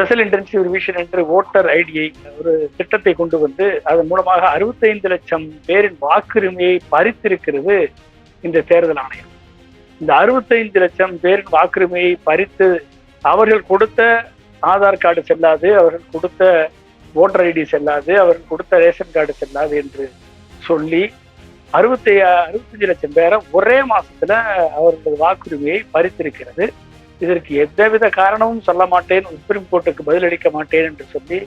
Special intensive revision என்று voter ஐடியை ஒரு திட்டத்தை கொண்டு வந்து அதன் மூலமாக அறுபத்தைந்து லட்சம் பேரின் வாக்குரிமையை பறித்திருக்கிறது இந்த தேர்தல் ஆணையம். இந்த அறுபத்தைந்து லட்சம் பேரின் வாக்குரிமையை பறித்து அவர்கள் கொடுத்த ஆதார் கார்டு செல்லாது அவர்கள் கொடுத்த ஓட்டர் ஐடி செல்லாது அவர்கள் கொடுத்த ரேஷன் கார்டு செல்லாது என்று சொல்லி அறுபத்தி அறுபத்தஞ்சு லட்சம் பேரை ஒரே மாசத்துல அவர்களது வாக்குரிமையை பறித்திருக்கிறது. இதற்கு எந்தவித காரணமும் சொல்ல மாட்டேன் சுப்ரீம் கோர்ட்டுக்கு பதிலளிக்க மாட்டேன் என்று சொல்லி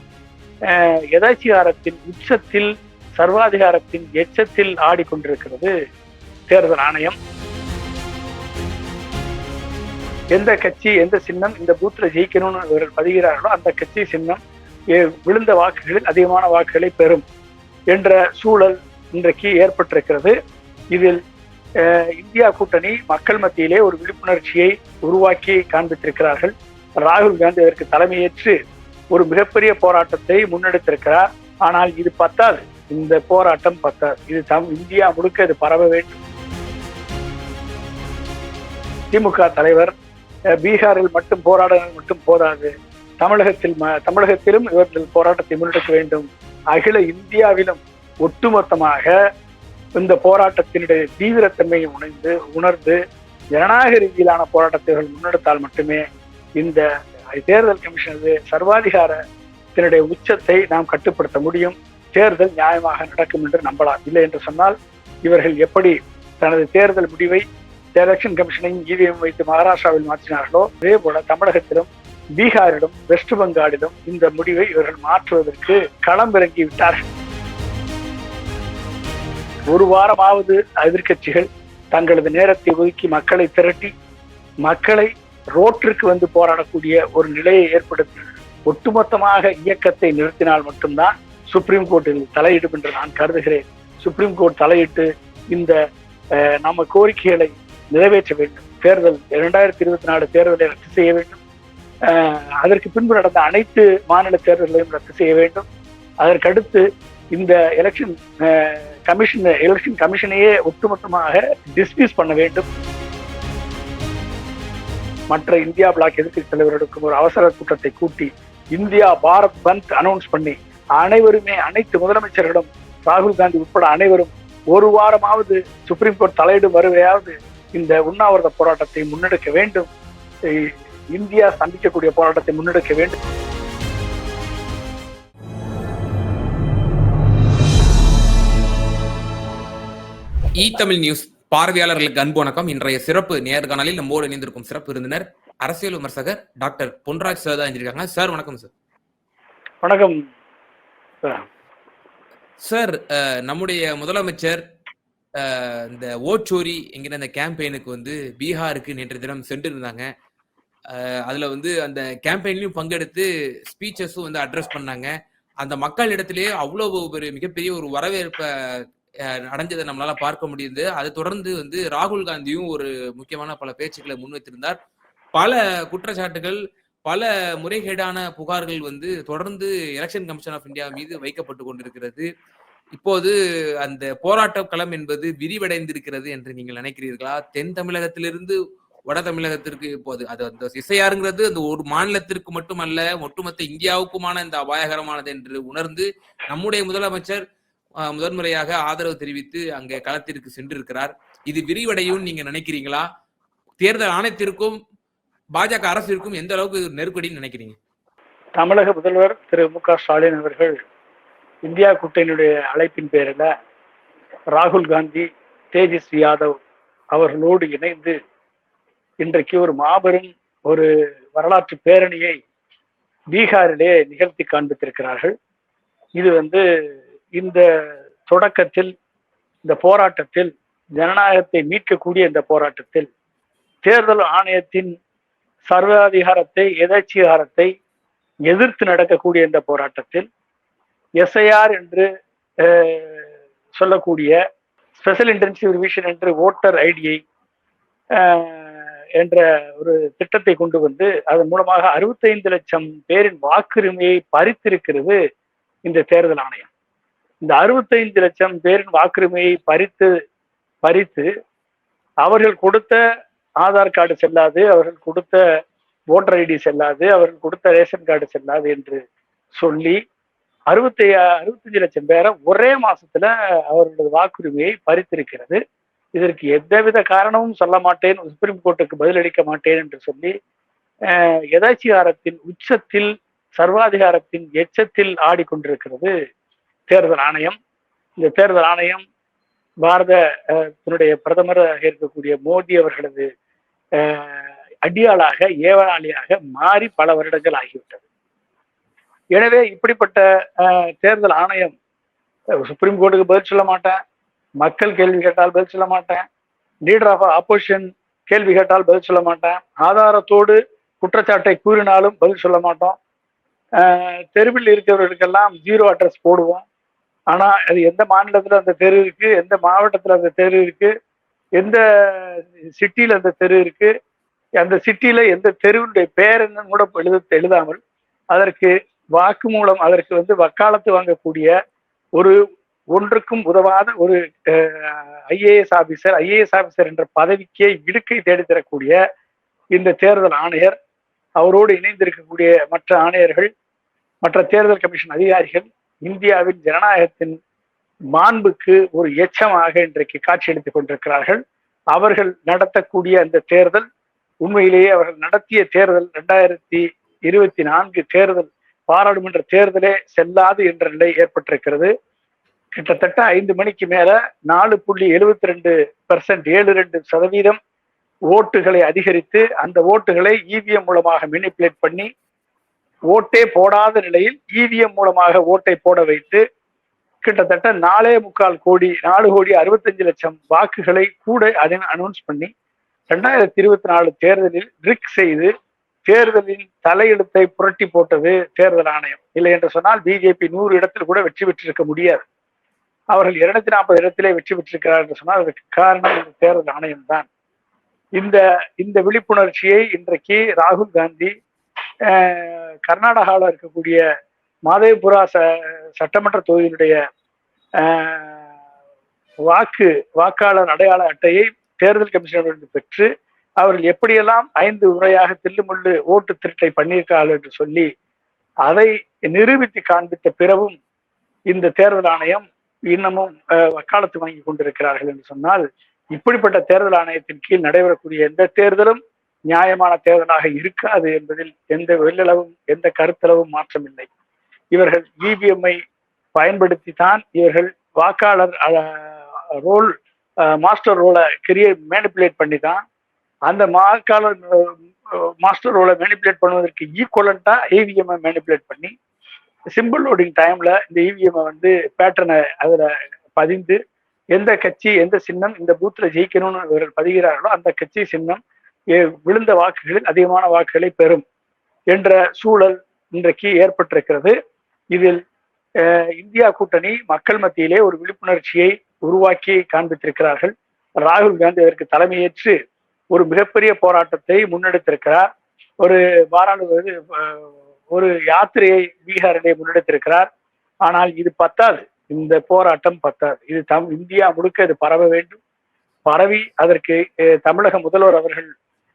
அஹ், எதாச்சிகாரத்தின் உச்சத்தில் சர்வாதிகாரத்தின் எச்சத்தில் ஆடிக்கொண்டிருக்கிறது தேர்தல் ஆணையம். எந்த கட்சி எந்த சின்னம் இந்த பூத்துல ஜெயிக்கணும்னு இவர்கள் பதிகிறார்களோ அந்த கட்சி சின்னம் விழுந்த வாக்குகளில் அதிகமான வாக்குகளை பெறும் என்ற சூழல் இன்றைக்கு ஏற்பட்டிருக்கிறது. இதில் இந்தியா கூட்டணி மக்கள் மத்தியிலே ஒரு விழிப்புணர்ச்சியை உருவாக்கி காண்பித்திருக்கிறார்கள். ராகுல் காந்தி அதற்கு தலைமையேற்று ஒரு மிகப்பெரிய போராட்டத்தை முன்னெடுத்திருக்கிறார். ஆனால் இது பத்தாது. இந்த போராட்டம் பத்தாது. இது தம் இந்தியா முழுக்க இது பரவ வேண்டும். திமுக தலைவர் பீகாரில் மட்டும் போராடுவது மட்டும் போதாது. தமிழகத்தில் ம- தமிழகத்திலும் இவர்கள் போராட்டத்தை முன்னெடுக்க வேண்டும். அகில இந்தியாவிலும் ஒட்டுமொத்தமாக இந்த போராட்டத்தினுடைய தீவிரத்தன்மையை உணர்ந்து உணர்ந்து ஜனநாயக ரீதியிலான போராட்டத்தை முன்னெடுத்தால் மட்டுமே இந்த தேர்தல் கமிஷனது சர்வாதிகாரத்தினுடைய உச்சத்தை நாம் கட்டுப்படுத்த முடியும். தேர்தல் நியாயமாக நடக்கும் என்று நம்பலாம். இல்லை என்று சொன்னால் இவர்கள் எப்படி தனது தேர்தல் முடிவை எலெக்ஷன் கமிஷனையும் இவிஎம் வைத்து மகாராஷ்டிராவில் மாற்றினார்களோ அதே போல தமிழகத்திலும் பீகாரிலும் வெஸ்ட் பெங்காலிலும் இந்த முடிவை இவர்கள் மாற்றுவதற்கு களமிறங்கி விட்டார்கள். ஒரு வாரமாவது எதிர்கட்சிகள் தங்களது நேரத்தை ஒதுக்கி மக்களை திரட்டி மக்களை ரோட்டிற்கு வந்து போராடக்கூடிய ஒரு நிலையை ஏற்படுத்தி ஒட்டுமொத்தமாக இயக்கத்தை நிறுத்தினால் மட்டும்தான் சுப்ரீம் கோர்ட்டில் தலையிடும் என்று நான் கருதுகிறேன். சுப்ரீம் கோர்ட் தலையிட்டு இந்த நம்ம கோரிக்கைகளை நிறைவேற்ற வேண்டும். தேர்தல் இரண்டாயிரத்தி இருபத்தி நாலு தேர்தலை ரத்து செய்ய வேண்டும். அதற்கு பின்பு நடந்த அனைத்து மாநில தேர்தல்களையும் ரத்து செய்ய வேண்டும். அதற்கடுத்து இந்த எலெக்ஷன் கமிஷன் எலெக்ஷன் கமிஷனையே ஒட்டுமொத்தமாக டிஸ்மிஸ் பண்ண வேண்டும். மற்ற இந்தியா பிளாக் எதிர்க்கட்சி தலைவர்களுக்கும் ஒரு அவசர கூட்டத்தை கூட்டி இந்தியா பாரத் பந்த் அனௌன்ஸ் பண்ணி அனைவருமே அனைத்து முதலமைச்சர்களும் ராகுல் காந்தி உட்பட அனைவரும் ஒரு வாரமாவது சுப்ரீம் கோர்ட் தலையிடும் வருவையாவது இந்த உண்ணாவிரத போராட்டத்தை முன்னெடுக்க வேண்டும். இந்தியா சந்திக்கக்கூடிய போராட்டத்தை முன்னெடுக்க வேண்டும். இ தமிழ் நியூஸ் பார்வையாளர்களுக்கு அன்பு வணக்கம். இன்றைய சிறப்பு நேர்காணலில் நம்மோடு இணைந்திருக்கும் சிறப்பு விருந்தினர் அரசியல் விமர்சகர் டாக்டர் பொன்ராஜ் சார் தான் இணைஞ்சிருக்காங்க. சார் வணக்கம் சார். வணக்கம். சார் நம்முடைய முதலமைச்சர் இந்த ஓச்சோரி என்கிற அந்த கேம்பெயினுக்கு வந்து பீகாருக்கு நேற்று தினம் சென்றிருந்தாங்க. அதுல வந்து அந்த கேம்பெயின்லயும் பங்கெடுத்து ஸ்பீச்சஸும் வந்து அட்ரஸ் பண்ணாங்க. அந்த மக்களிடத்திலேயே அவ்வளவு ஒரு மிகப்பெரிய ஒரு வரவேற்பை அடைஞ்சதை நம்மளால பார்க்க முடியுது அதை தொடர்ந்து வந்து ராகுல் காந்தியும் ஒரு முக்கியமான பல பேச்சுக்களை முன்வைத்திருந்தார். பல குற்றச்சாட்டுகள் பல முறைகேடான புகார்கள் வந்து தொடர்ந்து எலெக்ஷன் கமிஷன் ஆஃப் இந்தியா மீது வைக்கப்பட்டு கொண்டிருக்கிறது. இப்போது அந்த போராட்ட களம் என்பது விரிவடைந்திருக்கிறது என்று நீங்கள் நினைக்கிறீர்களா? தென் தமிழகத்திலிருந்து வட தமிழகத்திற்கு இப்போது அது அந்த இசையாருங்கிறது அந்த ஒரு மாநிலத்திற்கு மட்டுமல்ல ஒட்டுமொத்த இந்தியாவுக்குமான இந்த அபாயகரமானது என்று உணர்ந்து நம்முடைய முதலமைச்சர் முதன்முறையாக ஆதரவு தெரிவித்து அங்கே களத்திற்கு சென்றிருக்கிறார். இது விரிவடையும் நீங்க நினைக்கிறீங்களா? தேர்தல் ஆணையத்திற்கும் பாஜக அரசிற்கும் எந்த அளவுக்கு இது நெருக்கடின்னு நினைக்கிறீங்க? தமிழக முதல்வர் திரு மு க ஸ்டாலின் அவர்கள் இந்தியா கூட்டணியுடைய அழைப்பின் பேரில் ராகுல் காந்தி தேஜஸ்வி யாதவ் அவர்களோடு இணைந்து இன்றைக்கு ஒரு மாபெரும் ஒரு வரலாற்று பேரணியை பீகாரிலே நிகழ்த்தி காண்பித்திருக்கிறார்கள். இது வந்து இந்த தொடக்கத்தில் இந்த போராட்டத்தில் ஜனநாயகத்தை மீட்கக்கூடிய இந்த போராட்டத்தில் தேர்தல் ஆணையத்தின் சர்வாதிகாரத்தை எதாச்சிகாரத்தை எதிர்த்து நடக்கக்கூடிய இந்த போராட்டத்தில் எஸ்ஐஆர் என்று சொல்லக்கூடிய ஸ்பெஷல் இன்டென்சிவ் ரிவிஷன் என்று ஓட்டர் ஐடியை என்ற ஒரு திட்டத்தை கொண்டு வந்து அதன் மூலமாக அறுபத்தைந்து லட்சம் பேரின் வாக்குரிமையை பறித்திருக்கிறது இந்த தேர்தல் ஆணையம். இந்த அறுபத்தைந்து லட்சம் பேரின் வாக்குரிமையை பறித்து பறித்து அவர்கள் கொடுத்த ஆதார் கார்டு செல்லாது அவர்கள் கொடுத்த ஓட்டர் ஐடி செல்லாது அவர்கள் கொடுத்த ரேஷன் கார்டு செல்லாது என்று சொல்லி அறுபத்தி அறுபத்தஞ்சு லட்சம் பேரை ஒரே மாசத்துல அவர்களது வாக்குரிமையை பறித்திருக்கிறது. இதற்கு எந்தவித காரணமும் சொல்ல மாட்டேன் சுப்ரீம் கோர்ட்டுக்கு பதிலளிக்க மாட்டேன் என்று சொல்லி எதாச்சிகாரத்தின் உச்சத்தில் சர்வாதிகாரத்தின் எச்சத்தில் ஆடிக்கொண்டிருக்கிறது தேர்தல் ஆணையம். இந்த தேர்தல் ஆணையம் பாரத தன்னுடைய பிரதமராக இருக்கக்கூடிய மோடி அவர்களது அடியாளாக ஏவலாளியாக மாறி பல வருடங்கள் ஆகிவிட்டது. எனவே இப்படிப்பட்ட தேர்தல் ஆணையம் சுப்ரீம் கோர்ட்டுக்கு பதில் சொல்ல மாட்டேன். மக்கள் கேள்வி கேட்டால் பதில் சொல்ல மாட்டேன். லீடர் ஆஃப் ஆப்போசிஷன் கேள்வி கேட்டால் பதில் சொல்ல மாட்டேன். ஆதாரத்தோடு குற்றச்சாட்டை கூறினாலும் பதில் சொல்ல மாட்டோம். தெருவில் இருக்கிறவர்களுக்கெல்லாம் ஜீரோ அட்ரஸ் போடுவோம். ஆனா அது எந்த மாநிலத்துல அந்த தெரு இருக்கு எந்த மாவட்டத்துல அந்த தெரு இருக்கு எந்த சிட்டியில அந்த தெரு இருக்கு அந்த சிட்டியில எந்த தெருவுடைய பேர் என்னன்னு கூட எழுத எழுதாமல் அதற்கு வாக்கு மூலம் அதற்கு வந்து வக்காலத்து வாங்கக்கூடிய ஒரு ஒன்றுக்கும் உதவாத ஒரு ஐஏஎஸ் ஆபீசர் ஐஏஎஸ் ஆபீசர் என்ற பதவிக்கே இடுக்கை தேடித்தரக்கூடிய இந்த தேர்தல் ஆணையர் அவரோடு இணைந்திருக்கக்கூடிய மற்ற ஆணையர்கள் மற்ற தேர்தல் கமிஷன் அதிகாரிகள் இந்தியாவின் ஜனநாயகத்தின் மாண்புக்கு ஒரு எச்சமாக இன்றைக்கு காட்சியளித்துக் கொண்டிருக்கிறார்கள். அவர்கள் நடத்தக்கூடிய அந்த தேர்தல் உண்மையிலேயே அவர்கள் நடத்திய தேர்தல் ரெண்டாயிரத்தி இருபத்தி நான்கு தேர்தல் பாராளுமன்ற தேர்தலே செல்லாது என்ற நிலை ஏற்பட்டிருக்கிறது. கிட்டத்தட்ட ஐந்து மணிக்கு மேல நாலு புள்ளி எழுபத்தி ரெண்டு பெர்சன்ட் ஏழு ரெண்டு சதவீதம் ஓட்டுகளை அதிகரித்து அந்த ஓட்டுகளை இவிஎம் மூலமாக மேனிப்புலேட் பண்ணி ஓட்டே போடாத நிலையில் இவிஎம் மூலமாக ஓட்டை போட வைத்து கிட்டத்தட்ட நாலே முக்கால் கோடி நாலு கோடி அறுபத்தஞ்சு லட்சம் வாக்குகளை கூட அதன் அனௌன்ஸ் பண்ணி ரெண்டாயிரத்தி இருபத்தி நாலு தேர்தலில் ரிக் செய்து தேர்தலின் தலையெழுத்தை புரட்டி போட்டது தேர்தல் ஆணையம். இல்லை என்று சொன்னால் பிஜேபி நூறு இடத்தில் கூட வெற்றி பெற்றிருக்க முடியாது. அவர்கள் இருநூத்தி நாற்பது இடத்திலே வெற்றி பெற்றிருக்கிறார் என்று சொன்னால் அதற்கு காரணம் இந்த தேர்தல் ஆணையம் தான். இந்த இந்த விழிப்புணர்ச்சியை இன்றைக்கு ராகுல் காந்தி கர்நாடகாவில் இருக்கக்கூடிய மாதேபுரா ச சட்டமன்ற தொகுதியினுடைய வாக்கு வாக்காளர் அடையாள அட்டையை தேர்தல் கமிஷனரிடம் பெற்று அவர்கள் எப்படியெல்லாம் ஐந்து முறையாக தில்லுமுள்ளு ஓட்டு திருட்டை பண்ணியிருக்கார்கள் என்று சொல்லி அதை நிரூபித்து காண்பித்த பிறகும் இந்த தேர்தல் ஆணையம் இன்னமும் வக்காலத்து வாங்கி கொண்டிருக்கிறார்கள் என்று சொன்னால் இப்படிப்பட்ட தேர்தல் ஆணையத்தின் கீழ் நடைபெறக்கூடிய எந்த தேர்தலும் நியாயமான தேர்தலாக இருக்காது என்பதில் எந்த வெள்ளளவும் எந்த கருத்தளவும் மாற்றமில்லை. இவர்கள் இபிஎம்ஐ பயன்படுத்தி தான் இவர்கள் வாக்காளர் ரோல் மாஸ்டர் ரோலை கிரியேட் மேனிப்புலேட் பண்ணி தான் அந்த வாக்காளர் மாஸ்டர் ரோலை மேனிப்புலேட் பண்ணுவதற்கு ஈக்குவலண்டா இவிஎம்ஐ மேனிப்புலேட் பண்ணி சிம்பிள் லோடிங் டைம்ல இந்த இவிஎம்ஐ வந்து பேட்டர்னை அதுல பதிந்து எந்த கட்சி எந்த சின்னம் இந்த பூத்துல ஜெயிக்கணும்னு இவர்கள் பதிகிறார்களோ அந்த கட்சி சின்னம் விழுந்த வாக்குகளில் அதிகமான வாக்குகளை பெறும் என்ற சூழல் இன்றைக்கு ஏற்பட்டிருக்கிறது. இதில் இந்தியா கூட்டணி மக்கள் மத்தியிலே ஒரு விழிப்புணர்ச்சியை உருவாக்கி காண்பித்திருக்கிறார்கள். ராகுல் காந்தி அதற்கு தலைமையேற்று ஒரு மிகப்பெரிய போராட்டத்தை முன்னெடுத்திருக்கிறார். ஒரு பாராளுமன்ற ஒரு யாத்திரையை பீகாரிலே முன்னெடுத்திருக்கிறார். ஆனால் இது பத்தாது. இந்த போராட்டம் பத்தாது. இது தம் இந்தியா முழுக்க இது பரவ வேண்டும். பரவி அதற்கு தமிழக முதல்வர் அவர்கள்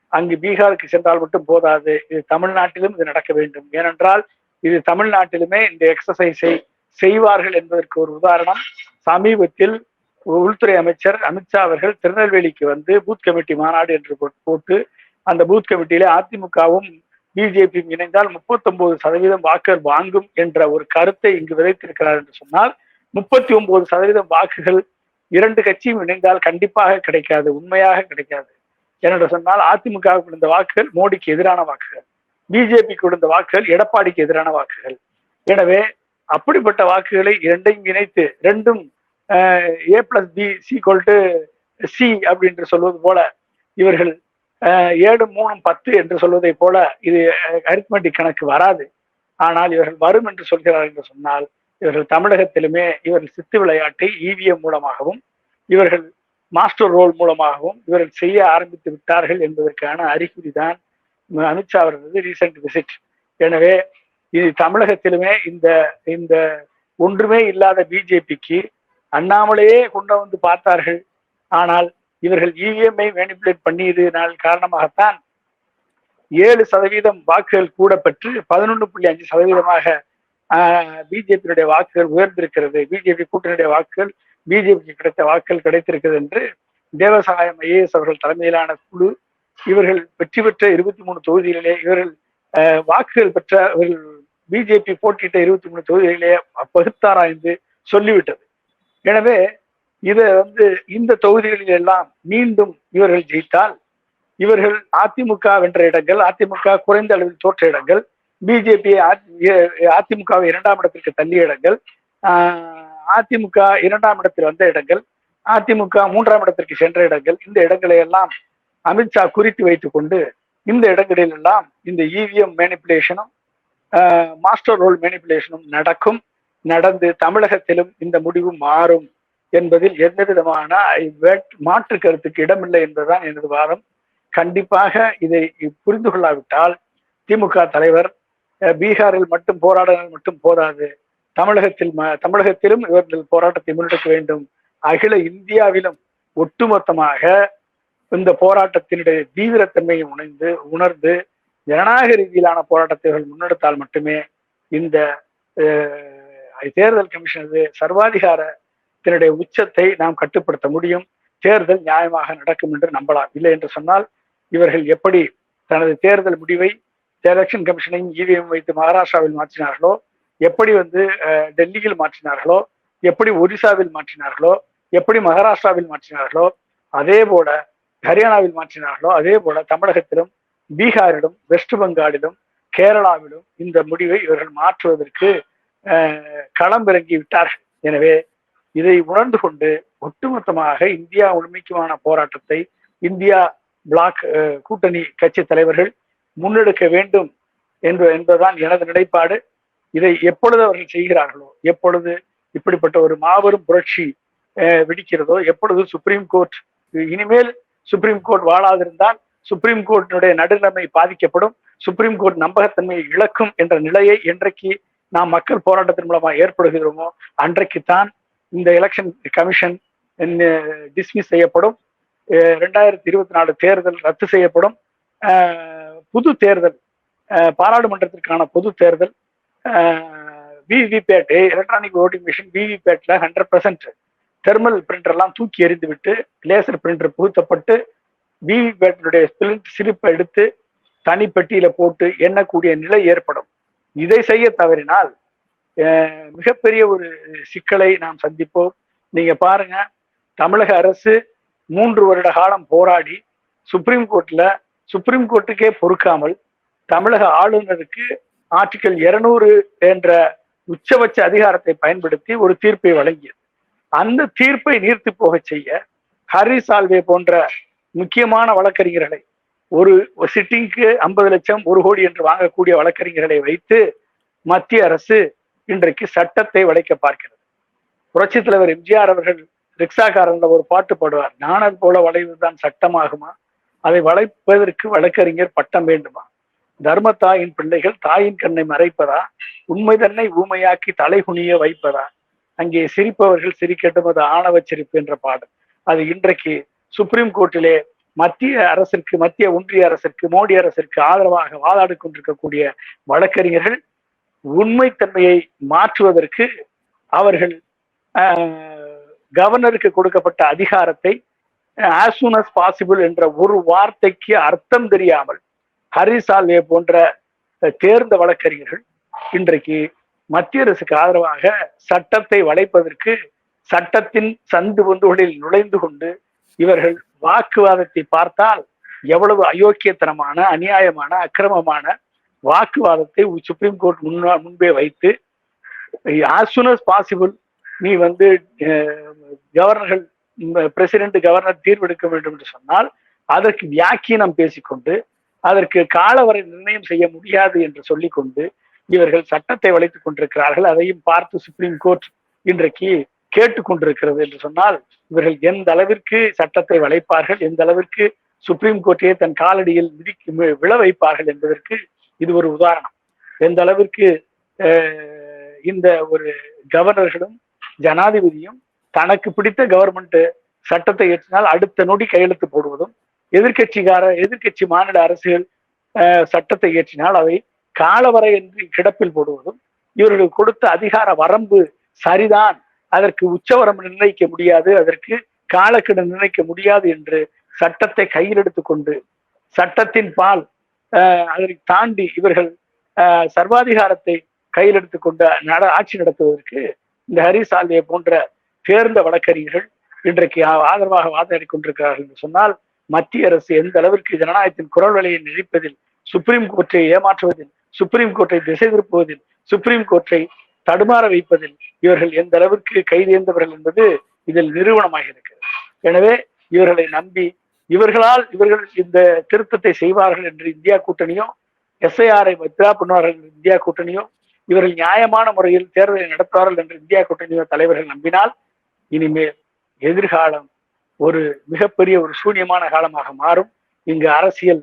அங்கு பீகாருக்கு சென்றால் மட்டும் போதாது. இது தமிழ்நாட்டிலும் இது நடக்க வேண்டும். ஏனென்றால் இது தமிழ்நாட்டிலுமே இந்த எக்ஸசைஸை செய்வார்கள் என்பதற்கு ஒரு உதாரணம். சமீபத்தில் உள்துறை அமைச்சர் அமித்ஷா அவர்கள் திருநெல்வேலிக்கு வந்து பூத் கமிட்டி மாநாடு என்று போட்டு அந்த பூத் கமிட்டியிலே அதிமுகவும் பிஜேபியும் இணைந்தால் 39% சதவீதம் வாக்குகள் வாங்கும் என்ற ஒரு கருத்தை இங்கு விதைத்திருக்கிறார் என்று சொன்னால் முப்பத்தி ஒன்பது சதவீதம் வாக்குகள் இரண்டு கட்சியும் இணைந்தால் கண்டிப்பாக கிடைக்காது. உண்மையாக கிடைக்காது. ஏனென்று சொன்னால் அதிமுக விழுந்த வாக்குகள் மோடிக்கு எதிரான வாக்குகள் பிஜேபிக்கு விழுந்த வாக்குகள் எடப்பாடிக்கு எதிரான வாக்குகள். எனவே அப்படிப்பட்ட வாக்குகளை இரண்டையும் இணைத்து ரெண்டும் ஏ பிளஸ் பி சி கொல்ட்டு சி அப்படின்று சொல்வது போல இவர்கள் ஏழு மூணும் பத்து என்று சொல்வதை போல இது அரித்மெட்டிக் கணக்கு வராது. ஆனால் இவர்கள் வரும் என்று சொல்கிறார்கள் என்று சொன்னால் இவர்கள் தமிழகத்திலுமே இவர்கள் சித்து விளையாட்டை இவிஎம் மூலமாகவும் இவர்கள் மாஸ்டர் ரோல் மூலமாகவும் இவர்கள் செய்ய ஆரம்பித்து விட்டார்கள் என்பதற்கான அறிகுறி தான் அமித்ஷா அவர்களது ரீசெண்ட் விசிட் எனவே இது தமிழகத்திலுமே இந்த இந்த ஒன்றுமே இல்லாத பிஜேபிக்கு அண்ணாமலையே கொண்டு வந்து பார்த்தார்கள். ஆனால் இவர்கள் இவிஎம்ஐ மேனிபுலேட் பண்ணியதனால் காரணமாகத்தான் ஏழு சதவீதம் வாக்குகள் கூட பெற்று பதினொன்று புள்ளி அஞ்சு சதவீதமாக பிஜேபியினுடைய வாக்குகள் உயர்ந்திருக்கிறது. பிஜேபி கூட்டணியுடைய வாக்குகள் பிஜேபிக்கு கிடைத்த வாக்குகள் கிடைத்திருக்கிறது என்று தேவசகாயம் ஐஏஎஸ் அவர்கள் தலைமையிலான குழு இவர்கள் வெற்றி பெற்ற இருபத்தி மூணு தொகுதிகளிலே இவர்கள் வாக்குகள் பெற்ற இவர்கள் பிஜேபி போட்டியிட்ட இருபத்தி மூணு தொகுதிகளிலே பகுத்தாராய்ந்து சொல்லிவிட்டது. எனவே இதை வந்து இந்த தொகுதிகளில் எல்லாம் மீண்டும் இவர்கள் ஜெயித்தால் இவர்கள் அதிமுக வென்ற இடங்கள் அதிமுக குறைந்த அளவில் தோற்ற இடங்கள் பிஜேபி அதிமுகவை இரண்டாம் இடத்திற்கு தள்ளிய இடங்கள் ஆஹ், அதிமுக இரண்டாம் இடத்தில் வந்த இடங்கள் அதிமுக மூன்றாம் இடத்திற்கு சென்ற இடங்கள் இந்த இடங்களை எல்லாம் அமித்ஷா குறித்து வைத்துக் கொண்டு இந்த இடங்களில் எல்லாம் இந்த இவிஎம் மேனிப்புலேஷனும் மாஸ்டர் ரோல் மேனிப்புலேஷனும் நடக்கும் நடந்து தமிழகத்திலும் இந்த முடிவு மாறும் என்பதில் எந்த விதமான மாற்று கருத்துக்கு இடமில்லை என்பதுதான் எனது வாதம். கண்டிப்பாக இதை புரிந்து கொள்ளாவிட்டால் திமுக தலைவர் அஹ், பீகாரில் மட்டும் போராடுவது மட்டும் போதாது தமிழகத்தில் தமிழகத்திலும் இவர்கள் போராட்டத்தை முன்னெடுக்க வேண்டும். அகில இந்தியாவிலும் ஒட்டுமொத்தமாக இந்த போராட்டத்தினுடைய தீவிரத்தன்மையை உணர்ந்து உணர்ந்து ஜனநாயக ரீதியிலான போராட்டத்தை இவர்கள் முன்னெடுத்தால் மட்டுமே இந்த அஹ், தேர்தல் கமிஷனது சர்வாதிகாரத்தினுடைய உச்சத்தை நாம் கட்டுப்படுத்த முடியும். தேர்தல் நியாயமாக நடக்கும் என்று நம்பலாம். இல்லை என்று சொன்னால் இவர்கள் எப்படி தனது தேர்தல் முடிவை எலெக்ஷன் கமிஷனையும் இவிஎம் வைத்து மகாராஷ்டிராவில் மாற்றினார்களோ எப்படி வந்து டெல்லியில் மாற்றினார்களோ எப்படி ஒரிசாவில் மாற்றினார்களோ எப்படி மகாராஷ்டிராவில் மாற்றினார்களோ அதே போல ஹரியானாவில் மாற்றினார்களோ அதே போல தமிழகத்திலும் பீகாரிலும் வெஸ்ட் பெங்காலிலும் கேரளாவிலும் இந்த முடிவை இவர்கள் மாற்றுவதற்கு அஹ், களம் இறங்கி விட்டார்கள். எனவே இதை உணர்ந்து கொண்டு ஒட்டுமொத்தமாக இந்தியா ஒழுமைக்குமான போராட்டத்தை இந்தியா பிளாக் கூட்டணி கட்சி தலைவர்கள் முன்னெடுக்க வேண்டும் என்று என்பதுதான் எனது நிலைப்பாடு. இதை எப்பொழுது அவர்கள் செய்கிறார்களோ எப்பொழுது இப்படிப்பட்ட ஒரு மாபெரும் புரட்சி அஹ், வெடிக்கிறதோ எப்பொழுது சுப்ரீம் கோர்ட் இனிமேல் சுப்ரீம் கோர்ட் வாழாதிருந்தால் சுப்ரீம் கோர்ட்டினுடைய நடுநிலைமை பாதிக்கப்படும். சுப்ரீம் கோர்ட் நம்பகத்தன்மையை இழக்கும் என்ற நிலையை என்றைக்கு நாம் மக்கள் போராட்டத்தின் மூலமா ஏற்படுகிறோமோ அன்றைக்குத்தான் இந்த எலெக்ஷன் கமிஷன் டிஸ்மிஸ் செய்யப்படும். ரெண்டாயிரத்தி இருபத்தி நாலு தேர்தல் ரத்து செய்யப்படும். புது தேர்தல் பாராளுமன்றத்திற்கான பொது தேர்தல் விவிபேட் எலக்ட்ரானிக் ஓட்டிங் மிஷின் விவிபேட்ல ஹண்ட்ரட் பர்சன்ட் தெர்மல் பிரிண்டர் எல்லாம் தூக்கி எறிந்து விட்டு லேசர் பிரிண்டர் புகுத்தப்பட்டு விவிபேட்டினுடைய சிலிப்பை எடுத்து தனி பெட்டியில போட்டு எண்ணக்கூடிய நிலை ஏற்படும். இதை செய்ய தவறினால் மிகப்பெரிய ஒரு சிக்கலை நாம் சந்திப்போம். நீங்க பாருங்க தமிழக அரசு மூன்று வருட காலம் போராடி சுப்ரீம் கோர்ட்ல சுப்ரீம் கோர்ட்டுக்கே பொறுக்காமல் தமிழக ஆளுநருக்கு ஆர்டிகல் இருநூறு என்ற உச்சபட்ச அதிகாரத்தை பயன்படுத்தி ஒரு தீர்ப்பை வழங்கியது. அந்த தீர்ப்பை நீர்த்து போக செய்ய ஹரி சால்வே போன்ற முக்கியமான வழக்கறிஞர்களை ஒரு சிட்டிங்க்கு ஐம்பது லட்சம் ஒரு கோடி என்று வாங்கக்கூடிய வழக்கறிஞர்களை வைத்து மத்திய அரசு இன்றைக்கு சட்டத்தை வளைக்க பார்க்கிறது. புரட்சி தலைவர் எம்ஜிஆர் அவர்கள் ரிக்ஷாக்காரன்ல ஒரு பாட்டு பாடுவார் நாணல் போல வளைவதுதான் சட்டமாகுமா? அதை வளைப்பதற்கு வழக்கறிஞர் பட்டம் வேண்டுமா? தர்ம தாயின் பிள்ளைகள் தாயின் கண்ணை மறைப்பதா? உண்மை தன்னை ஊமையாக்கி தலைகுனிய வைப்பதா? அங்கே சிரிப்பவர்கள் சிரிக்கட்டும் அது ஆணவ சிரிப்பு என்ற பாடல். அது இன்றைக்கு சுப்ரீம் கோர்ட்டிலே மத்திய அரசிற்கு மத்திய ஒன்றிய அரசிற்கு மோடி அரசிற்கு ஆதரவாக வாதாடி கொண்டிருக்கக்கூடிய வழக்கறிஞர்கள் உண்மைத்தன்மையை மாற்றுவதற்கு அவர்கள் கவர்னருக்கு கொடுக்கப்பட்ட அதிகாரத்தை ஆஸ் சூன் அஸ் பாசிபிள் என்ற ஒரு வார்த்தைக்கு அர்த்தம் தெரியாமல் ஹரிசால்வே போன்ற தேர்ந்த வழக்கறிஞர்கள் இன்றைக்கு மத்திய அரசுக்கு ஆதரவாக சட்டத்தை வளைப்பதற்கு சட்டத்தின் சந்து பொந்துகளில் நுழைந்து கொண்டு இவர்கள் வாக்குவாதத்தை பார்த்தால் எவ்வளவு அயோக்கியத்தனமான அநியாயமான அக்கிரமமான வாக்குவாதத்தை சுப்ரீம் கோர்ட் முன்னா முன்பே வைத்து ஆஸ் சூன் அஸ் பாசிபிள் நீ வந்து கவர்னர்கள் பிரசிடென்ட் கவர்னர் தீர்வெடுக்க வேண்டும் என்று சொன்னால் அதற்கு வியாக்கியம் பேசிக்கொண்டு அதற்கு காலவரை நிர்ணயம் செய்ய முடியாது என்று சொல்லிக்கொண்டு இவர்கள் சட்டத்தை வளைத்துக் கொண்டிருக்கிறார்கள். அதையும் பார்த்து சுப்ரீம் கோர்ட் இன்றைக்கு கேட்டுக்கொண்டிருக்கிறது என்று சொன்னால் இவர்கள் எந்த அளவிற்கு சட்டத்தை வளைப்பார்கள் எந்த அளவிற்கு சுப்ரீம் கோர்ட்டையே தன் காலடியில் மிதிக்கு விழ வைப்பார்கள் என்பதற்கு இது ஒரு உதாரணம். எந்த அளவிற்கு இந்த ஒரு கவர்னர்களும் ஜனாதிபதியும் தனக்கு பிடித்த கவர்மெண்ட் சட்டத்தை ஏற்றினால் அடுத்த நொடி கையெழுத்து போடுவதும் எதிர்கட்சிக்கார எதிர்கட்சி மாநில அரசுகள் சட்டத்தை இயற்றினால் அவை காலவரை என்று கிடப்பில் போடுவதும் இவர்களுக்கு கொடுத்த அதிகார வரம்பு சரிதான். அதற்கு உச்சவரம்பு நிர்ணயிக்க முடியாது. அதற்கு காலக்கெடு நிர்ணயிக்க முடியாது என்று சட்டத்தை கையில் எடுத்துக்கொண்டு சட்டத்தின் பால் அஹ், அதனை தாண்டி இவர்கள் சர்வாதிகாரத்தை கையில் எடுத்துக்கொண்டு நட ஆட்சி நடத்துவதற்கு இந்த ஹரிஸ் ஆல்வே போன்ற தேர்ந்த வழக்கறிஞர்கள் இன்றைக்கு ஆ- ஆதரவாக வாதாடி கொண்டிருக்கிறார்கள் என்று சொன்னால் மத்திய அரசு எந்த அளவிற்கு ஜனநாயகத்தின் குரல் வலையை நினைப்பதில் சுப்ரீம் கோர்ட்டை ஏமாற்றுவதில் சுப்ரீம் கோர்ட்டை திசை திருப்புவதில் சுப்ரீம் கோர்ட்டை தடுமாற வைப்பதில் இவர்கள் எந்த அளவிற்கு கைதேர்ந்தவர்கள் என்பது இதில் நிறுவனமாக இருக்கிறது. எனவே இவர்களை நம்பி இவர்களால் இவர்கள் இந்த திருத்தத்தை செய்வார்கள் என்று இந்தியா கூட்டணியும் எஸ்ஐஆரை வித்ரா பண்ணுவார்கள் என்று இந்தியா கூட்டணியும் இவர்கள் நியாயமான முறையில் தேர்தலை நடத்துவார்கள் என்று இந்தியா கூட்டணியோ தலைவர்கள் நம்பினால் இனிமேல் எதிர்காலம் ஒரு மிகப்பெரிய ஒரு சூன்யமான காலமாக மாறும். இங்கு அரசியல்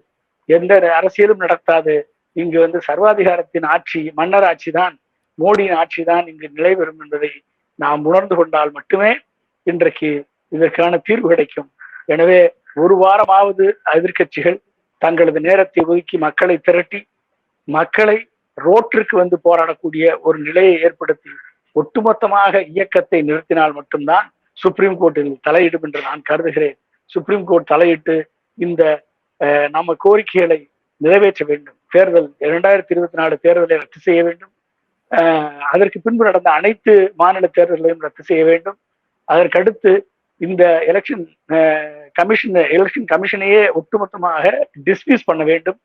எந்த அரசியலும் நடத்தாது இங்கு வந்து சர்வாதிகாரத்தின் ஆட்சி மன்னர் ஆட்சி தான் மோடியின் ஆட்சி தான் இங்கு நிலைபெறும் என்பதை நாம் உணர்ந்து கொண்டால் மட்டுமே இன்றைக்கு இதற்கான தீர்வு கிடைக்கும். எனவே ஒரு வாரமாவது எதிர்கட்சிகள் தங்களது நேரத்தை ஒதுக்கி மக்களை திரட்டி மக்களை ரோட்டிற்கு வந்து போராடக்கூடிய ஒரு நிலையை ஏற்படுத்தி ஒட்டுமொத்தமாக இயக்கத்தை நிறுத்தினால் மட்டும்தான் சுப்ரீம் கோர்ட்டில் தலையிடும் என்று நான் கருதுகிறேன். சுப்ரீம் கோர்ட் தலையிட்டு இந்த நம்ம கோரிக்கைகளை நிறைவேற்ற வேண்டும். தேர்தல் இரண்டாயிரத்தி இருபத்தி நாலு தேர்தலை ரத்து செய்ய வேண்டும். அதற்கு பின்பு நடந்த அனைத்து மாநில தேர்தல்களையும் ரத்து செய்ய வேண்டும். அதற்கடுத்து இந்த எலெக்ஷன் கமிஷன் எலெக்ஷன் கமிஷனையே ஒட்டுமொத்தமாக டிஸ்மிஸ் பண்ண வேண்டும்.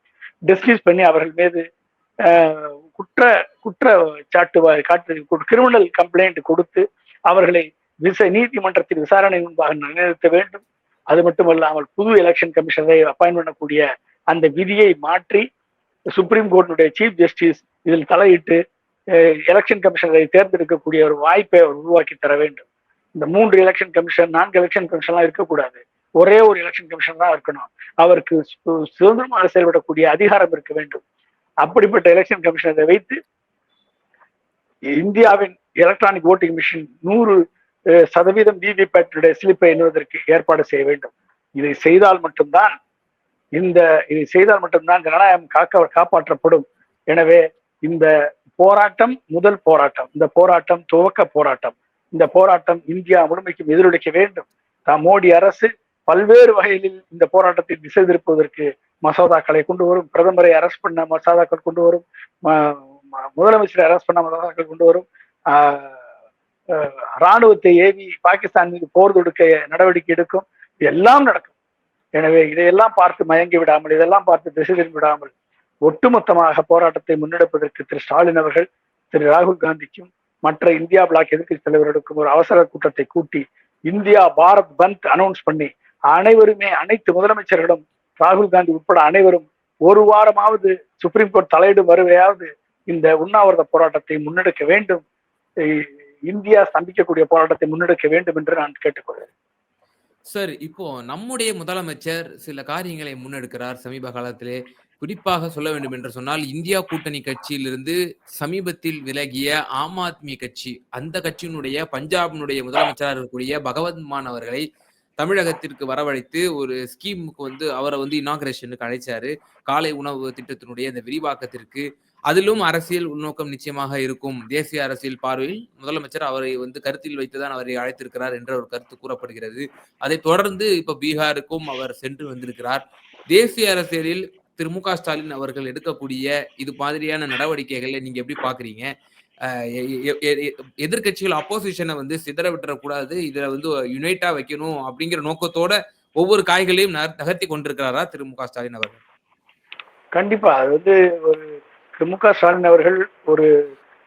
டிஸ்மிஸ் பண்ணி அவர்கள் மீது குற்ற குற்ற சாட்டு காட்டு கிரிமினல் கம்ப்ளைண்ட் கொடுத்து அவர்களை விச நீதிமன்றத்தில் விசாரணை முன்பாக நிலைநிறுத்த வேண்டும். அது மட்டுமல்லாமல் புது எலெக்ஷன் கமிஷனரை அப்பாயின் பண்ணக்கூடிய அந்த விதியை மாற்றி சுப்ரீம் கோர்ட்டினுடைய சீஃப் ஜஸ்டிஸ் இதில் தலையிட்டு எலெக்ஷன் கமிஷனரை தேர்ந்தெடுக்கக்கூடிய ஒரு வாய்ப்பை அவர் உருவாக்கி தர வேண்டும். இந்த மூன்று எலெக்ஷன் கமிஷன் நான்கு எலெக்ஷன் கமிஷன்லாம் இருக்கக்கூடாது. ஒரே ஒரு எலெக்ஷன் கமிஷன் தான் இருக்கணும். அவருக்கு சுதந்திரமாக செயல்படக்கூடிய அதிகாரம் இருக்க வேண்டும். அப்படிப்பட்ட எலெக்ஷன் கமிஷனரை வைத்து இந்தியாவின் எலக்ட்ரானிக் ஓட்டிங் மிஷின் நூறு சதவீதம் விவிபேட்டுடைய சிலிப்பை எண்ணுவதற்கு ஏற்பாடு செய்ய வேண்டும். இதை செய்தால் மட்டும்தான் இந்த இதை செய்தால் மட்டும்தான் ஜனநாயகம் காக்க காப்பாற்றப்படும். எனவே இந்த போராட்டம் முதல் போராட்டம் இந்த போராட்டம் துவக்க போராட்டம் இந்த போராட்டம் இந்தியா முழுமைக்கும் எதிரொலிக்க வேண்டும். தாம் மோடி அரசு பல்வேறு வகைகளில் இந்த போராட்டத்தை திசை திருப்புவதற்கு மசோதாக்களை கொண்டு வரும். பிரதமரை அரஸ்ட் பண்ண மசோதாக்கள் கொண்டு வரும். முதலமைச்சரை அரஸ்ட் பண்ண மசோதாக்கள் கொண்டு வரும். ஆஹ் ராணுவத்தை ஏவி பாகிஸ்தான் மீது போர் தொடுக்க நடவடிக்கை எடுக்கும். எல்லாம் நடக்கும். எனவே இதையெல்லாம் பார்த்து மயங்கி விடாமல் இதெல்லாம் பார்த்து திசை திரும்பி விடாமல் ஒட்டுமொத்தமாக போராட்டத்தை முன்னெடுப்பதற்கு திரு ஸ்டாலின் அவர்கள் திரு ராகுல் காந்திக்கும் மற்ற இந்தியா பிளாக் எதிர்க்கட்சி தலைவர்களுக்கும் ஒரு அவசர கூட்டத்தை கூட்டி இந்தியா பாரத் பந்த் அனௌன்ஸ் பண்ணி அனைவருமே அனைத்து முதலமைச்சர்களும் ராகுல் காந்தி உட்பட அனைவரும் ஒரு வாரமாவது சுப்ரீம் கோர்ட் தலையிடும் வருவையாவது இந்த உண்ணாவிரத போராட்டத்தை முன்னெடுக்க வேண்டும். இந்தியா சந்திக்கக்கூடிய போராட்டத்தை முன்னெடுக்க வேண்டும் என்று நான் கேட்டுக்கொள்கிறேன். சார் இப்போ நம்முடைய முதலமைச்சர் சில காரியங்களை முன்னெடுக்கிறார் சமீப காலத்திலே. குறிப்பாக சொல்ல வேண்டும் என்று சொன்னால் இந்தியா கூட்டணி கட்சியிலிருந்து சமீபத்தில் விலகிய ஆம் ஆத்மி கட்சி அந்த கட்சியினுடைய பஞ்சாபினுடைய முதலமைச்சராக இருக்கக்கூடிய பகவத் மான் அவர்களை தமிழகத்திற்கு வரவழைத்து ஒரு ஸ்கீமுக்கு வந்து அவரை வந்து இனாகிரேஷனுக்கு அழைச்சாரு. காலை உணவு திட்டத்தினுடைய இந்த விரிவாக்கத்திற்கு அதிலும் அரசியல் உள்நோக்கம் நிச்சயமாக இருக்கும். தேசிய அரசியல் பார்வையில் முதலமைச்சர் அவரை வந்து கருத்தில் வைத்துதான் அவரை அழைத்திருக்கிறார் என்ற ஒரு கருத்து கூறப்படுகிறது. அதை தொடர்ந்து இப்ப பீகாருக்கும் அவர் சென்று வந்திருக்கிறார். தேசிய அரசியலில் திரு மு க ஸ்டாலின் அவர்கள் எடுக்கக்கூடிய இது மாதிரியான நடவடிக்கைகளை நீங்க எப்படி பாக்குறீங்க? எதிர்கட்சிகள் எதிர்க்கட்சிகள் அப்போசிஷனை வந்து சிதற விட்டுறக்கூடாது. இதுல வந்து யுனைட்டா வைக்கணும் அப்படிங்கிற நோக்கத்தோட ஒவ்வொரு காய்களையும் நகர்- நகர்த்தி கொண்டிருக்கிறாரா திரு மு க ஸ்டாலின் அவர்கள்? கண்டிப்பா. அது வந்து ஒரு திரு மு க ஸ்டாலின் அவர்கள் ஒரு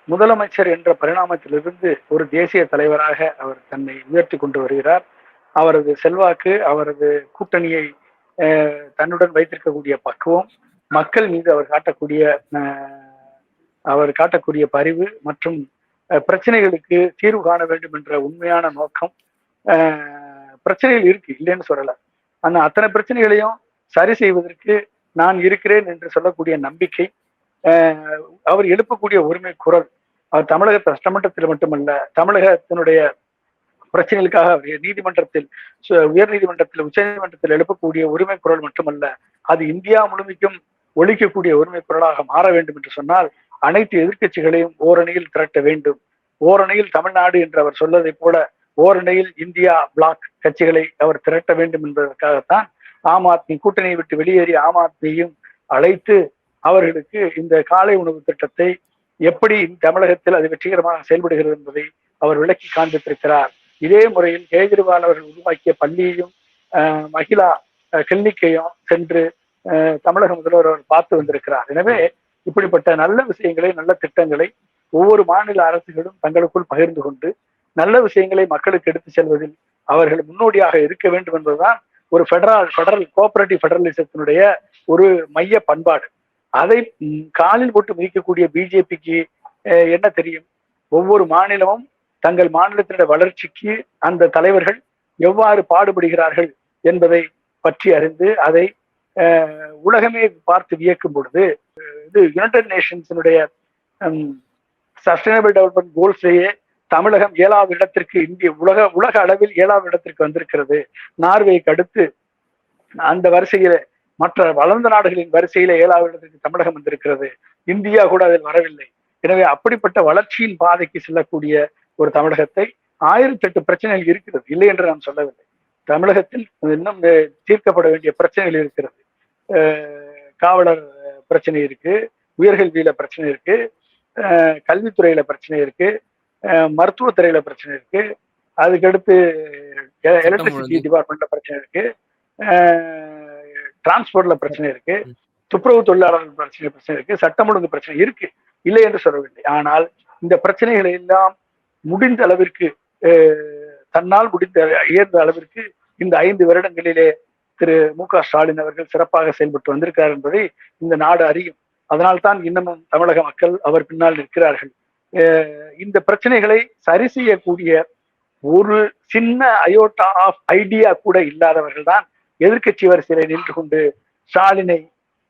முதலமைச்சர் என்ற பரிணாமத்திலிருந்து ஒரு தேசிய தலைவராக அவர் தன்னை உயர்த்தி கொண்டு வருகிறார். அவரது செல்வாக்கு அவரது கூட்டணியை தன்னுடன் வைத்திருக்கக்கூடிய பக்குவம் மக்கள் மீது அவர் காட்டக்கூடிய அவர் காட்டக்கூடிய பரிவு மற்றும் பிரச்சனைகளுக்கு தீர்வு காண வேண்டும் என்ற உண்மையான நோக்கம் பிரச்சனைகள் இருக்கு இல்லைன்னு சொல்லல. ஆனா அத்தனை பிரச்சனைகளையும் சரி செய்வதற்கு நான் இருக்கிறேன் என்று சொல்லக்கூடிய நம்பிக்கை அவர் எழுப்பக்கூடிய உரிமை குரல் அவர் தமிழக சட்டமன்றத்தில் மட்டுமல்ல தமிழகத்தினுடைய பிரச்சனைகளுக்காக அவர் நீதிமன்றத்தில் சு- உயர் நீதிமன்றத்தில் உச்ச நீதிமன்றத்தில் எழுப்பக்கூடிய உரிமை குரல் மட்டுமல்ல அது இந்தியா முழுமைக்கும் ஒழிக்கக்கூடிய உரிமை குரலாக மாற வேண்டும் என்று சொன்னால் அனைத்து எதிர்க்கட்சிகளையும் ஓரணியில் திரட்ட வேண்டும். ஓரணியில் தமிழ்நாடு என்று அவர் சொல்வதை போல ஓரணியில் இந்தியா பிளாக் கட்சிகளை அவர் திரட்ட வேண்டும் என்பதற்காகத்தான் ஆம் ஆத்மி கூட்டணியை விட்டு வெளியேறி ஆம் ஆத்மியையும் அழைத்து அவர்களுக்கு இந்த காலை உணவு திட்டத்தை எப்படி தமிழகத்தில் அது வெற்றிகரமாக செயல்படுகிறது என்பதை அவர் விளக்கி காண்பித்திருக்கிறார். இதே முறையில் கேஜ்ரிவால் அவர்கள் உருவாக்கிய பள்ளியையும் மகிழா கிளினிக்கையும் சென்று தமிழக முதல்வர் அவர் பார்த்து வந்திருக்கிறார். எனவே இப்படிப்பட்ட நல்ல விஷயங்களை நல்ல திட்டங்களை ஒவ்வொரு மாநில அரசுகளும் தங்களுக்குள் பகிர்ந்து கொண்டு நல்ல விஷயங்களை மக்களுக்கு எடுத்து செல்வதில் அவர்கள் முன்னோடியாக இருக்க வேண்டும் என்பதுதான் ஒரு பெடரல் பெடரல் கோஆபரேட்டிவ் பெடரலிசத்தினுடைய ஒரு மைய பண்பாடு. அதை காலில் போட்டு மிதிக்கக்கூடிய பிஜேபிக்கு என்ன தெரியும்? ஒவ்வொரு மாநிலமும் தங்கள் மாநிலத்தினுடைய வளர்ச்சிக்கு அந்த தலைவர்கள் எவ்வாறு பாடுபடுகிறார்கள் என்பதை பற்றி அறிந்து அதை உலகமே பார்த்து வியக்கும் பொழுது இது யுனைடெட் நேஷன்ஸினுடைய சஸ்டைனபிள் டெவலப்மெண்ட் கோல்ஸ்லேயே தமிழகம் ஏழாவது இடத்திற்கு இந்திய உலக உலக அளவில் ஏழாவது இடத்திற்கு வந்திருக்கிறது. நார்வேக்கு அடுத்து அந்த வரிசையில மற்ற வளர்ந்த நாடுகளின் வரிசையில ஏழாவது இடத்திற்கு தமிழகம் வந்திருக்கிறது. இந்தியா கூட அதில் வரவில்லை. எனவே அப்படிப்பட்ட வளர்ச்சியின் பாதைக்கு செல்லக்கூடிய ஒரு தமிழகத்தை ஆயிரத்தி எட்டு பிரச்சனைகள் இருக்கிறது. இல்லை என்று நான் சொல்லவில்லை. தமிழகத்தில் இன்னும் தீர்க்கப்பட வேண்டிய பிரச்சனைகள் இருக்கிறது. காவலர் பிரச்சனை இருக்கு. உயர்கல்வியில பிரச்சனை இருக்கு. கல்வித்துறையில பிரச்சனை இருக்கு. மருத்துவத்துறையில பிரச்சனை இருக்கு. அதுக்கடுத்து எலக்ட்ரிசிட்டி டிபார்ட்மெண்ட்ல பிரச்சனை இருக்கு. டிரான்ஸ்போர்ட்ல பிரச்சனை இருக்கு. துப்புரவு தொழிலாளர்கள் பிரச்சனை பிரச்சனை இருக்கு. சட்டம் ஒழுங்கு பிரச்சனை இருக்கு. இல்லை என்று சொல்லவில்லை. ஆனால் இந்த பிரச்சனைகளை எல்லாம் முடிந்த அளவிற்கு தன்னால் முடிந்த உயர்ந்த அளவிற்கு இந்த ஐந்து வருடங்களிலே திரு மு க ஸ்டாலின் அவர்கள் சிறப்பாக செயல்பட்டு வந்திருக்கார் என்பதை இந்த நாடு அறியும். அதனால்தான் இன்னமும் தமிழக மக்கள் அவர் பின்னால் நிற்கிறார்கள். இந்த பிரச்சனைகளை சரி செய்யக்கூடிய ஒரு சின்ன அயோட்டா ஆஃப் ஐடியா கூட இல்லாதவர்கள் தான் எதிர்கட்சி வரிசையில் நின்று கொண்டு ஸ்டாலினை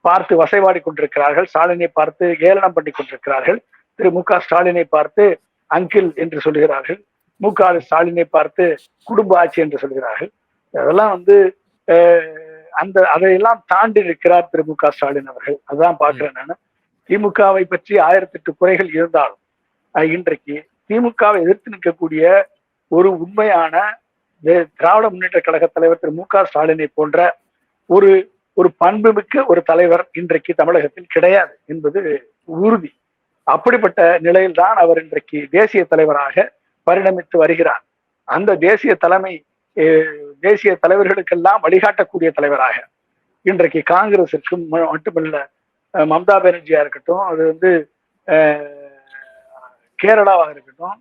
பார்த்து வசைவாடி கொண்டிருக்கிறார்கள். ஸ்டாலினை பார்த்து ஏளனம் பண்ணி கொண்டிருக்கிறார்கள். திரு மு க ஸ்டாலினை பார்த்து அங்கிள் என்று சொல்கிறார்கள். மு ஸ்டாலினை பார்த்து குடும்ப ஆட்சி என்று சொல்கிறார்கள். அதெல்லாம் வந்து அந்த அதையெல்லாம் தாண்டி இருக்கிறார் திரு மு க ஸ்டாலின் அவர்கள். அதான் பாக்குறேன் நான். திமுகவை பற்றி ஆயிரத்தி எட்டு குறைகள் இருந்தாலும் இன்றைக்கு திமுகவை எதிர்த்து நிற்கக்கூடிய ஒரு உண்மையான திராவிட முன்னேற்ற கழக தலைவர் திரு மு க ஸ்டாலினை போன்ற ஒரு ஒரு பண்புமிக்க ஒரு தலைவர் இன்றைக்கு தமிழகத்தில் கிடையாது என்பது உறுதி. அப்படிப்பட்ட நிலையில்தான் அவர் இன்றைக்கு தேசிய தலைவராக பரிணமித்து வருகிறார். அந்த தேசிய தலைமை தேசிய தலைவர்களுக்கெல்லாம் வழிகாட்டக்கூடிய தலைவராக இன்றைக்கு காங்கிரசிற்கும் மட்டுமல்ல மம்தா பானர்ஜியா இருக்கட்டும் அது வந்து கேரளாவாக இருக்கட்டும்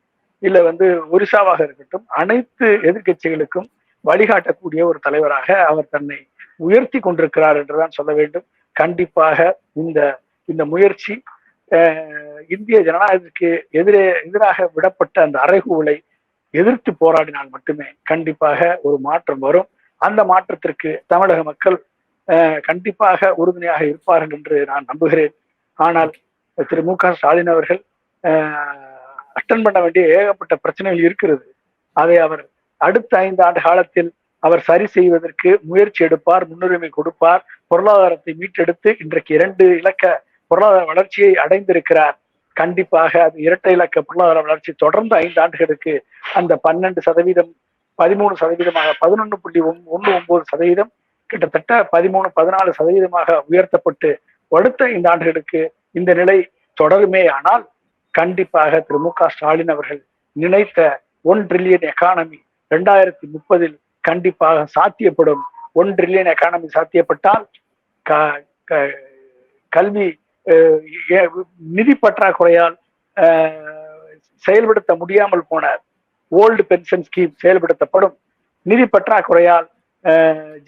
இல்ல வந்து ஒரிசாவாக இருக்கட்டும் அனைத்து எதிர்கட்சிகளுக்கும் வழிகாட்டக்கூடிய ஒரு தலைவராக அவர் தன்னை உயர்த்தி கொண்டிருக்கிறார் என்றுதான் சொல்ல வேண்டும். கண்டிப்பாக இந்த இந்த முயற்சி இந்திய ஜனநாயகத்திற்கு எதிரே எதிராக விடப்பட்ட அந்த அறைகூலை எதிர்த்து போராடினால் மட்டுமே கண்டிப்பாக ஒரு மாற்றம் வரும். அந்த மாற்றத்திற்கு தமிழக மக்கள் கண்டிப்பாக உறுதுணையாக இருப்பார்கள் என்று நான் நம்புகிறேன். ஆனால் திரு மு க ஸ்டாலின் அவர்கள் அட்டன் பண்ண வேண்டிய ஏகப்பட்ட பிரச்சனைகள் இருக்கிறது. அதை அவர் அடுத்த ஐந்து ஆண்டு காலத்தில் அவர் சரி செய்வதற்கு முயற்சி எடுப்பார் முன்னுரிமை கொடுப்பார் பொருளாதாரத்தை மீட்டெடுத்து இன்றைக்கு இரண்டு இலக்க பொருளாதார வளர்ச்சியை அடைந்திருக்கிறார். கண்டிப்பாக அது இரட்டை இலக்க பொருளாதார வளர்ச்சி தொடர்ந்து ஐந்து ஆண்டுகளுக்கு அந்த பன்னெண்டு சதவீதம் பதிமூணு சதவீதமாக பதினொன்று புள்ளி ஒன்று ஒன்பது சதவீதம் கிட்டத்தட்ட பதிமூணு பதினாலு சதவீதமாக உயர்த்தப்பட்டு அடுத்த ஐந்து ஆண்டுகளுக்கு இந்த நிலை தொடருமே ஆனால் கண்டிப்பாக திரு மு க ஸ்டாலின் அவர்கள் நினைத்த ஒன் ட்ரில்லியன் எக்கானமி ரெண்டாயிரத்தி முப்பதில் கண்டிப்பாக சாத்தியப்படும் ஒன் ட்ரில்லியன் எக்கானமி சாத்தியப்பட்டால் கல்வி நிதி பற்றாக்குறையால் செயல்படுத்த முடியாமல் போன ஓல்டு பென்ஷன் ஸ்கீம் செயல்படுத்தப்படும். நிதி பற்றாக்குறையால்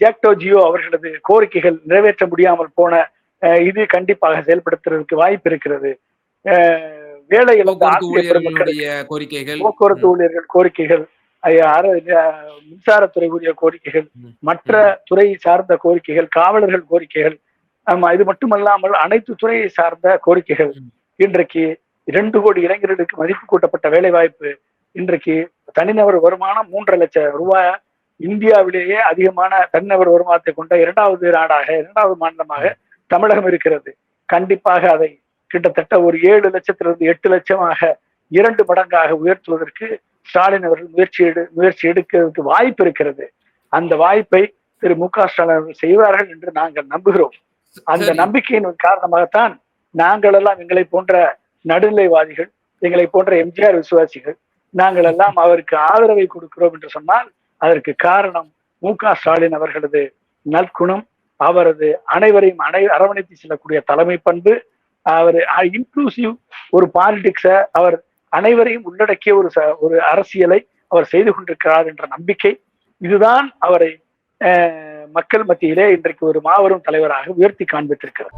ஜாக்டோ ஜியோ அவர்களது கோரிக்கைகள் நிறைவேற்ற முடியாமல் போன இது கண்டிப்பாக செயல்படுத்துறதுக்கு வாய்ப்பு இருக்கிறது. வேலை கோரிக்கைகள். போக்குவரத்து ஊழியர்கள் கோரிக்கைகள் மின்சாரத்துறை உரிய கோரிக்கைகள் மற்ற துறை சார்ந்த கோரிக்கைகள் காவலர்கள் கோரிக்கைகள் ஆமா இது மட்டுமல்லாமல் அனைத்து துறையை சார்ந்த கோரிக்கைகள். இன்றைக்கு இரண்டு கோடி இளைஞர்களுக்கு மதிப்பு கூட்டப்பட்ட வேலை வாய்ப்பு இன்றைக்கு தனிநபர் வருமானம் மூன்றரை லட்சம் ரூபாய். இந்தியாவிலேயே அதிகமான தனிநபர் வருமானத்தை கொண்ட இரண்டாவது நாடாக இரண்டாவது மாநிலமாக தமிழகம் இருக்கிறது. கண்டிப்பாக அதை கிட்டத்தட்ட ஒரு ஏழு லட்சத்திலிருந்து எட்டு லட்சமாக இரண்டு மடங்காக உயர்த்துவதற்கு ஸ்டாலின் அவர்கள் முயற்சி எடு முயற்சி எடுக்கிறதுக்கு வாய்ப்பு இருக்கிறது அந்த வாய்ப்பை திரு மு க ஸ்டாலின் அவர்கள் செய்வார்கள் என்று நாங்கள் நம்புகிறோம் அந்த. நம்பிக்கையின் காரணமாகத்தான் நாங்கள் எல்லாம் எங்களை போன்ற நடுநிலைவாதிகள் எங்களை போன்ற எம்ஜிஆர் விசுவாசிகள் நாங்கள் எல்லாம் அவருக்கு ஆதரவை கொடுக்கிறோம் என்று சொன்னால் அதற்கு காரணம் மு க ஸ்டாலின் அவர்களது நற்குணம் அவரது அனைவரையும் அனை அரவணைத்து செல்லக்கூடிய தலைமை பண்பு அவர் இன்க்ளூசிவ் ஒரு பாலிடிக்ஸை அவர் அனைவரையும் உள்ளடக்கிய ஒரு ச- ஒரு அரசியலை அவர் செய்து கொண்டிருக்கிறார் என்ற நம்பிக்கை. இதுதான் அவரை மக்கள் மத்தியிலே இன்றைக்கு ஒரு மாபெரும் தலைவராக உயர்த்தி காண்பித்திருக்கிறார்